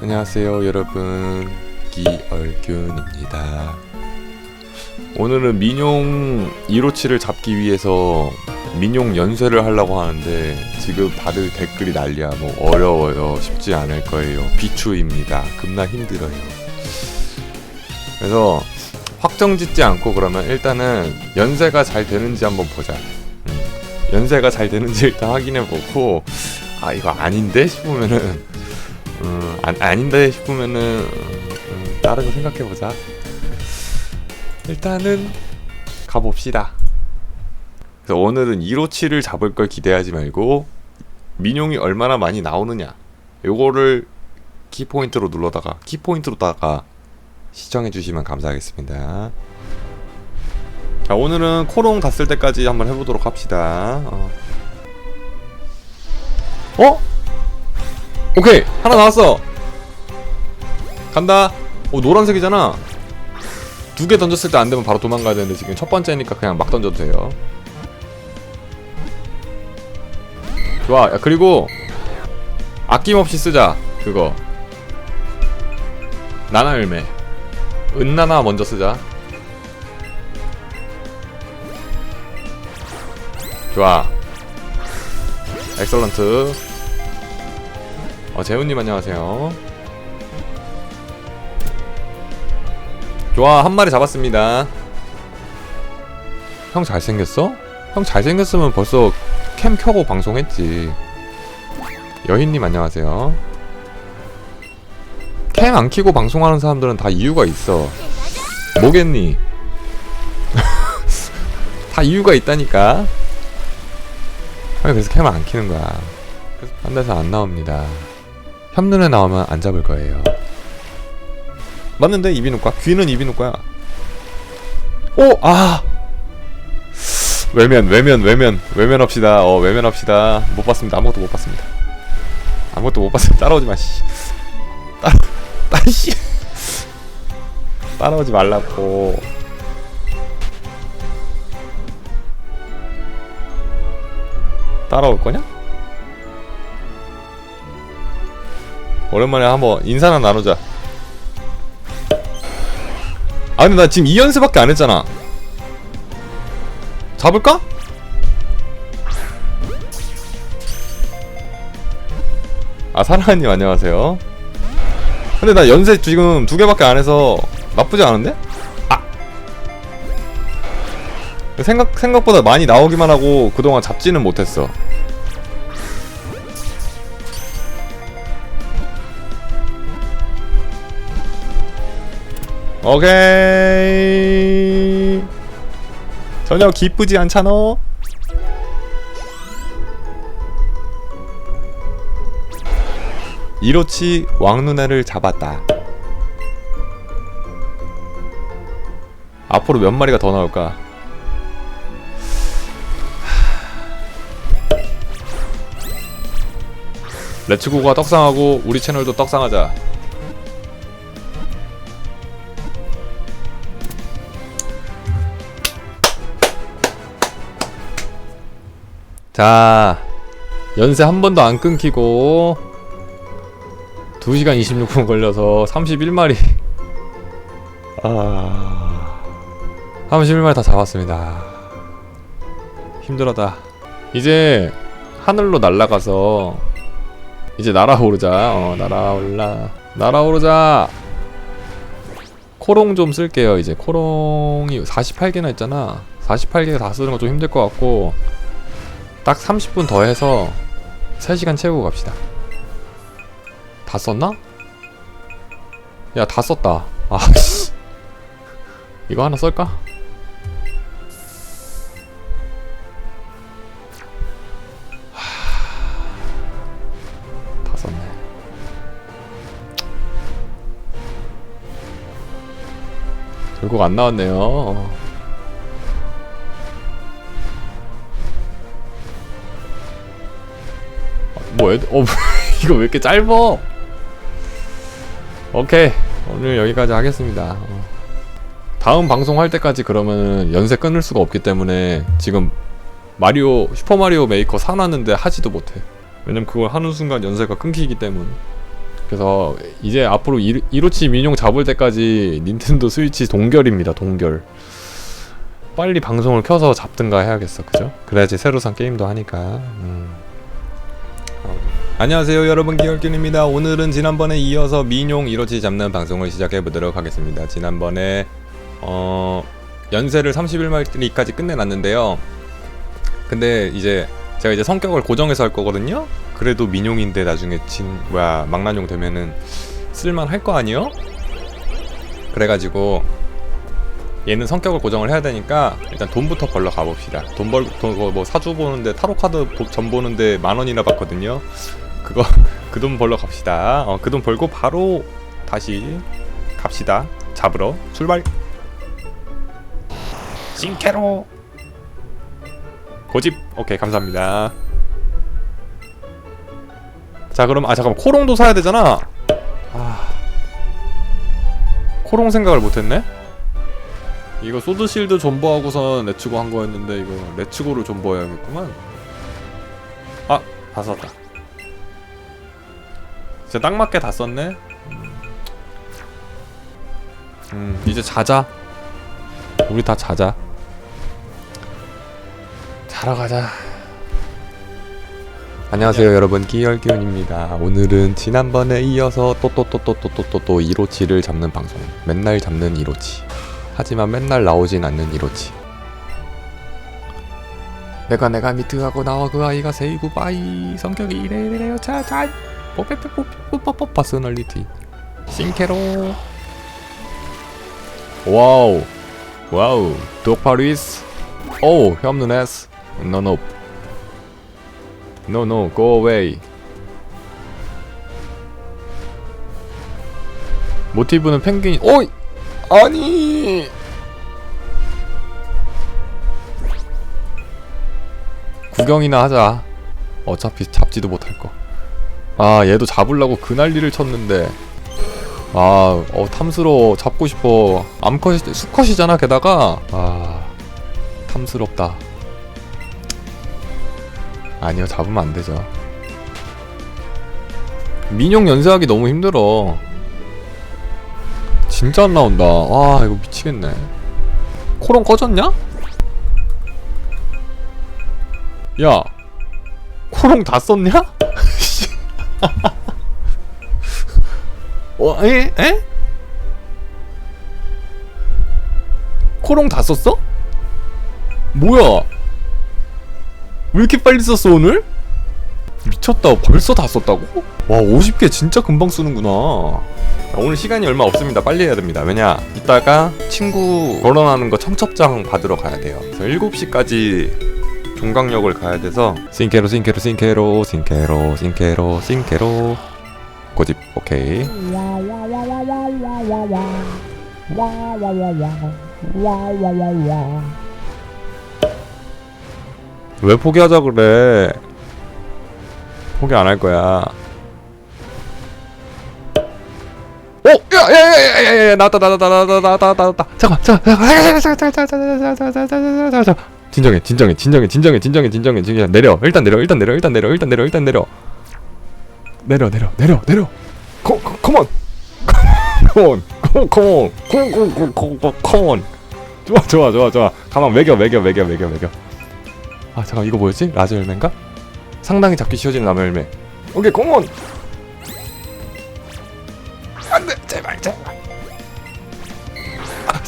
안녕하세요 여러분. 기얼균입니다. 오늘은 민용 1호치를 잡기 위해서 민용 연쇄를 하려고 하는데 지금 다들 댓글이 난리야. 뭐 어려워요. 쉽지 않을 거예요. 비추입니다. 겁나 힘들어요. 그래서 확정 짓지 않고 그러면 일단은 연쇄가 잘 되는지 한번 보자. 음, 연쇄가 잘 되는지 일단 확인해 보고 아 이거 아닌데? 싶으면은 음, 안, 아닌데 싶으면은 음, 음, 다른 거 생각해 보자. 일단은 가봅시다. 그래서 오늘은 1호치를 잡을 걸 기대하지 말고 민용이 얼마나 많이 나오느냐 요거를 키포인트로 눌러다가 키포인트로다가 시청해 주시면 감사하겠습니다. 자 오늘은 코롱 다 쓸 때까지 한번 해보도록 합시다. 어? 어? 오케이 하나 나왔어. 간다. 오 노란색이잖아. 두 개 던졌을 때 안 되면 바로 도망가야 되는데 지금 첫 번째니까 그냥 막 던져도 돼요. 좋아. 야 그리고 아낌없이 쓰자 그거. 나나 열매. 은나나 먼저 쓰자. 좋아. 엑설런트 어, 재훈님 안녕하세요. 좋아, 한 마리 잡았습니다. 형 잘생겼어? 형 잘생겼으면 벌써 캠 켜고 방송했지. 여희님 안녕하세요. 캠 안 켜고 방송하는 사람들은 다 이유가 있어. 뭐겠니? 다 이유가 있다니까. 형이 그래서 캠을 안 켜는 거야. 한 대서 안 나옵니다. 협눈에 나오면 안 잡을 거예요. 맞는데 이비인후과? 귀는 이비인후과야. 오, 아. 외면, 외면, 외면, 외면합시다. 어, 외면합시다. 못 봤습니다. 아무것도 못 봤습니다. 아무것도 못 봤어요. 따라오지 마, 씨. 따라, 따, 씨. 따라오지 말라고. 따라올 거냐? 오랜만에 한번 인사나 나누자. 아 근데 나 지금 2연승밖에 안 했잖아. 잡을까? 아 사랑하님 안녕하세요. 근데 나 연세 지금 두 개밖에 안 해서 나쁘지 않은데? 아 생각 생각보다 많이 나오기만 하고 그동안 잡지는 못했어. 오케이. 전혀 기쁘지 않잖아. 이로치 왕눈애를 잡았다. 앞으로 몇 마리가 더 나올까? 레츠고가 떡상하고 우리 채널도 떡상하자 자 연세 한 번도 안 끊기고 2시간 26분 걸려서 31마리. 아 31마리 다 잡았습니다. 힘들었다. 이제 하늘로 날아가서 이제 날아오르자. 어 날아올라 날아오르자. 코롱 좀 쓸게요 이제. 코롱이 48개나 했잖아. 48개 다 쓰는 거좀 힘들 것 같고 딱 30분 더 해서 3시간 채우고 갑시다. 다 썼나? 야, 다 썼다. 아, 씨. 이거 하나? 하... 다 썼네. 결국 안 나왔네요. 뭐 애들 어 이거 왜 이렇게 짧어 오케이 오늘 여기까지 하겠습니다 어. 다음 방송 할 때까지 그러면은 연세 끊을 수가 없기 때문에 지금 마리오 슈퍼 마리오 메이커 사놨는데 하지도 못해 왜냐면 그걸 하는 순간 연세가 끊기기 때문 그래서 이제 앞으로 이- 이로치 민용 잡을 때까지 닌텐도 스위치 동결입니다. 동결. 빨리 방송을 켜서 잡든가 해야겠어, 그죠? 그래야지 새로 산 게임도 하니까. 음. 안녕하세요, 여러분 기열균입니다. 오늘은 지난번에 이어서 민용 이로치 잡는 방송을 시작해 보도록 하겠습니다. 지난번에 어 연세를 30일까지 끝내놨는데요. 근데 이제 제가 이제 성격을 고정해서 할 거거든요. 그래도 민용인데 나중에 진 뭐야 망나뇽 되면은 쓸만 할 거 아니요? 그래가지고 얘는 성격을 고정을 해야 되니까 일단 돈부터 벌러 가봅시다. 돈 벌, 돈 뭐 사주 보는데 타로 카드 보- 점 보는데 만 원이나 받거든요. 그거 그 돈 벌러 갑시다. 어, 그 돈 벌고 바로 다시 갑시다. 잡으러 출발. 싱케로 고집 오케이 감사합니다. 자 그럼 아 잠깐만 코롱도 사야 되잖아. 아 코롱 생각을 못했네. 이거 소드 실드 존버하고선 레츠고 한 거였는데 이거 레츠고를 존버해야겠구만. 아다 썼다. 진짜 딱 맞게 다 썼네. 음, 음 이제 자자. 우리 다 자자. 자러 가자. 안녕하세요 여러분 끼열기운입니다 오늘은 지난번에 이어서 또 또 또 또 또 또 또 또 이로치를 잡는 방송 맨날 잡는 이로치 하지만 맨날 나오진 않는 이로치 내가 내가 미트하고 나와 그 아이가 세이구 바이 성격이 이래 이래요 자자 뽀뽀뽀뽀뽀뽀뽀 퍼스널리티 싱케로 와우 와우 독파리스 오 협는 에스 노노 no, go away. 모티브는 펭귄이. 어이! 아니! 구경이나 하자. 어차피 잡지도 못할 거. 아, 얘도 잡으려고 그 난리를 쳤는데. 아, 어, 탐스러워. 잡고 싶어. 암컷이, 수컷이잖아, 게다가. 아, 탐스럽다. 아니요 잡으면 안 되죠 민용 연세하기 너무 힘들어 진짜 안 나온다 와 이거 미치겠네 코롱 꺼졌냐? 야 코롱 다 썼냐? 어, 에? 에? 코롱 다 썼어? 뭐야 왜 이렇게 빨리 썼어 오늘? 미쳤다 벌써 다 썼다고? 와 50개 진짜 금방 쓰는구나 오늘 시간이 얼마 없습니다 빨리 해야 됩니다 왜냐 이따가 친구 결혼하는 거 청첩장 받으러 가야 돼요 그래서 7시까지 종강역을 가야 돼서 싱케로 싱케로 싱케로 싱케로 싱케로 싱케로 고집 오케이 왜 포기하자 그래 포기 안 할 거야 오! 야야야야야야 나왔다 나왔다 나왔다 나왔다 나왔다 잠깐 잠깐 잠깐 잠깐 진정해 진정해 진정해 진정해 진정해 진정해 진정해. 내려. 일단 내려 일단 내려 일단 내려 일단 내려 일단 내려. 내려 내려 내려 내려. 컴 컴온 컴온 컴온 컴온 컴온 컴온 좋아 좋아 좋아 좋아. 가만 매겨 매겨 매겨 매겨 매겨. 아 잠깐 이거 뭐였지? 라즈 열매인가? 상당히 잡기 쉬워지는 나무 열매 오케이 공원 안돼 제발 제발. 아,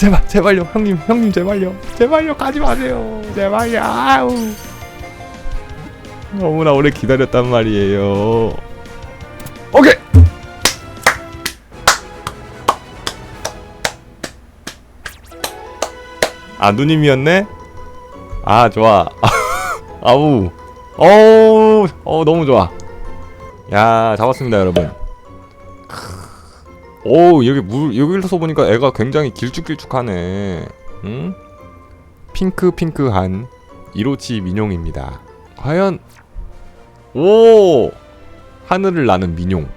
제발 제발요 형님 형님 제발요. 제발요 가지 마세요. 제발요 아우. 너무나 오래 기다렸단 말이에요. 오케이! 아 누님이었네? 아 좋아. 아우. 어우 어 너무 좋아. 야 잡았습니다 여러분 오 여기 물 여기서 보니까 애가 굉장히 길쭉길쭉하네. 응? 핑크 핑크한 이로치 민용입니다. 과연 오! 하늘을 나는 민용.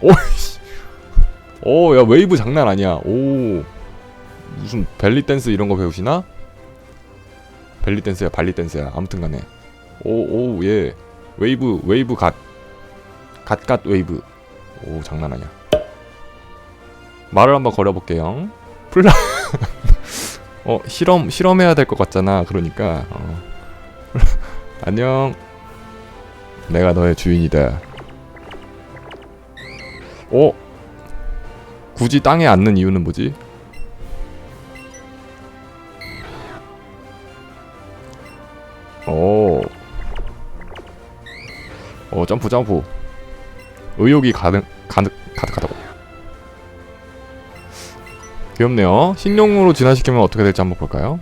오이씨. 오야 웨이브 장난 아니야. 오. 무슨 벨리 댄스 이런 거 배우시나? 벨리 댄스야 발리 댄스야. 아무튼 간에. 오오예. 웨이브 웨이브 갓. 갓 갓 웨이브. 오 장난 아니야. 말을 한번 걸어볼게요. 플라. 어 실험 실험해야 될 것 같잖아. 그러니까 어. 안녕. 내가 너의 주인이다. 어? 굳이 땅에 앉는 이유는 뭐지? 오. 어 점프 점프. 의욕이 가득 가득 가득하다고. 귀엽네요. 신용으로 진화시키면 어떻게 될지 한번 볼까요?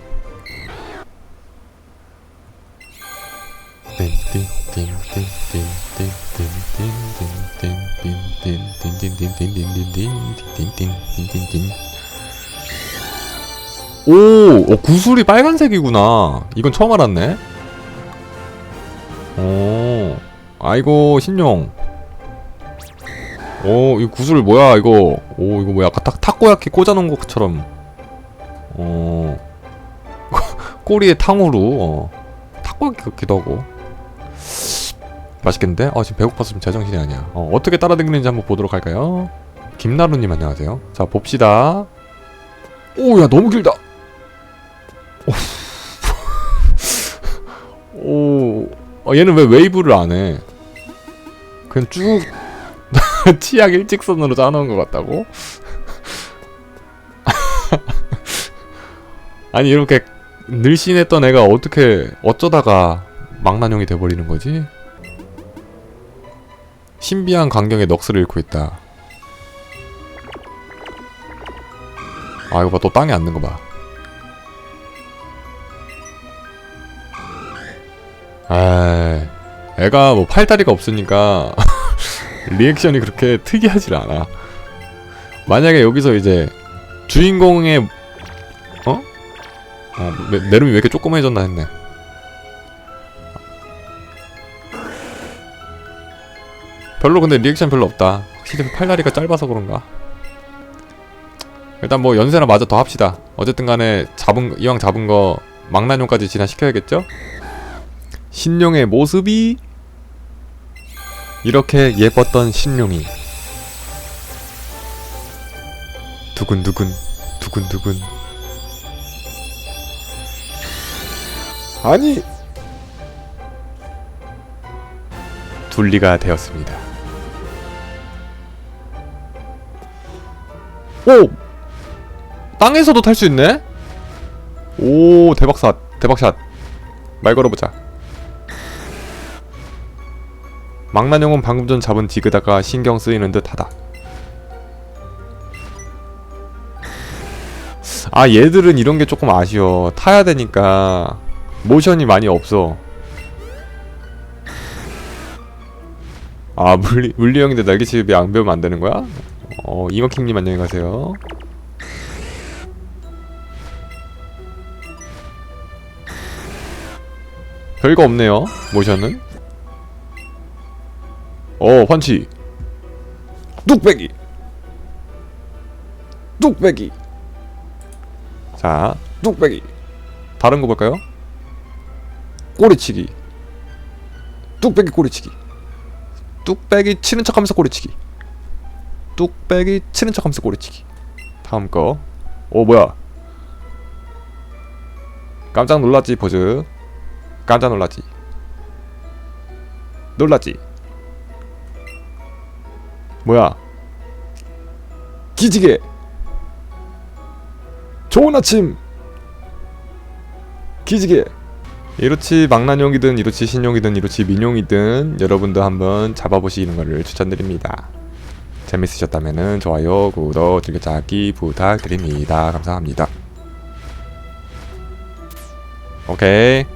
오, 어, 구슬이 빨간색이구나. 이건 처음 알았네. 오, 아이고 신용. 오, 이 구슬 뭐야 이거? 오, 이거 뭐야? 아까 타, 타코야키 꽂아놓은 것처럼. 어, 꼬리에 탕후루. 어, 타코야키 같기도 하고. 맛있겠는데? 아 지금 배고파서 지금 제정신이 아니야. 어, 어떻게 따라다니는지 한번 보도록 할까요? 김나루님 안녕하세요. 자 봅시다. 오, 야 너무 길다. 오, 어, 얘는 왜 웨이브를 안 해? 그냥 쭉 치약 일직선으로 짜놓은 것 같다고? 아니 이렇게 늘씬했던 애가 어떻게 어쩌다가 망나뇽이 돼버리는 거지? 신비한 광경에 넋을 잃고 있다. 아 이거 봐 또 땅에 앉는 거 봐. 아, 애가 뭐 팔다리가 없으니까 리액션이 그렇게 특이하질 않아. 만약에 여기서 이제 주인공의 어? 어, 내, 내름이 왜 이렇게 조그매졌나 했네. 별로 근데 리액션 별로 없다. 확실히 팔다리가 짧아서 그런가? 일단 뭐 연세나 마저 더 합시다. 어쨌든 간에 잡은 이왕 잡은 거 망나뇽까지 진화시켜야겠죠? 신룡의 모습이 이렇게 예뻤던 신룡이 두근두근 두근두근 아니 둘리가 되었습니다. 오 땅에서도 탈 수 있네? 오 대박샷 대박샷 말 걸어보자. 망나뇽은 방금 전 잡은 디그다가 신경 쓰이는 듯하다. 아 얘들은 이런 게 조금 아쉬워. 타야 되니까 모션이 많이 없어. 아 물리 물리 형인데 날개치비 안 배우면 안 되는 거야? 어 이머킹님 안녕히 가세요. 별거 없네요 모션은. 어 펀치. 뚝배기. 뚝배기. 자 뚝배기. 다른 거 볼까요? 꼬리치기. 뚝배기 꼬리치기. 뚝배기 치는 척하면서 꼬리치기. 뚝배기 치는 척하면서 꼬리치기. 다음 거 오 뭐야? 깜짝 놀랐지 포즈. 깜짝 놀랐지. 놀랐지 뭐야? 기지개. 좋은 아침. 기지개. 이로치 망나뇽이든 이로치 신용이든 이로치 민용이든 여러분도 한번 잡아보시는 것을 추천드립니다. 재밌으셨다면 좋아요, 구독, 즐겨찾기 부탁드립니다. 감사합니다. 오케이.